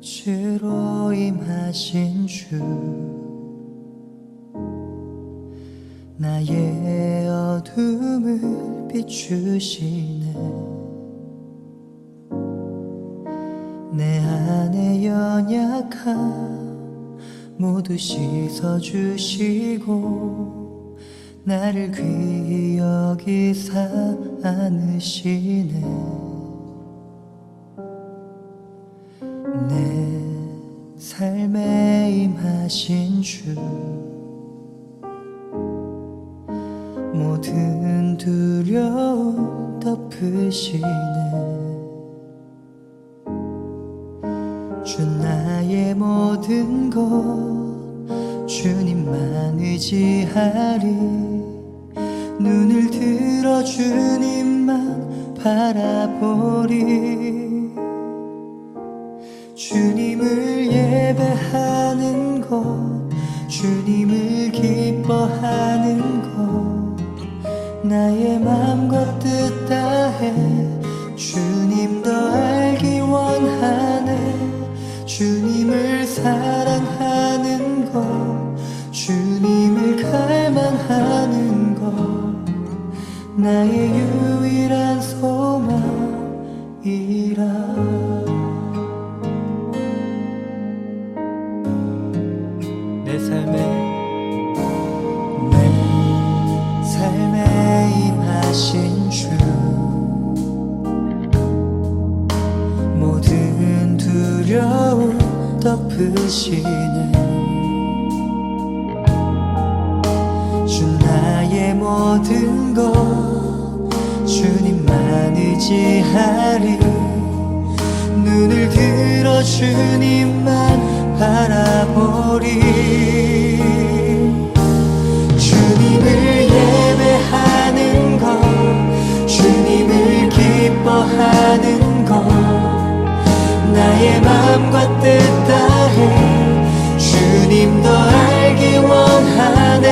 빛으로 임하신 주 나의 어둠을 비추시네. 내 안에 연약함 모두 씻어주시고 나를 귀히 여기사 안으시네 하신 주. 모든 두려움 덮으시네. 주 나의 모든 것 주님만 의지하리. 눈을 들어 주님만 바라보리 주님을 기뻐하는 것. 나의 맘과 뜻 다해. 주님 더 알기 원하네. 주님을 사랑하는 것. 주님을 갈망하는 것. 나의 유일한 소망이라 하신 주. 모든 두려움 덮으시네 주 나의 모든 것 주님만 의지하리. 눈을 들어 주님만 나의 마음과 뜻 다해 주님 더 알기 원하네.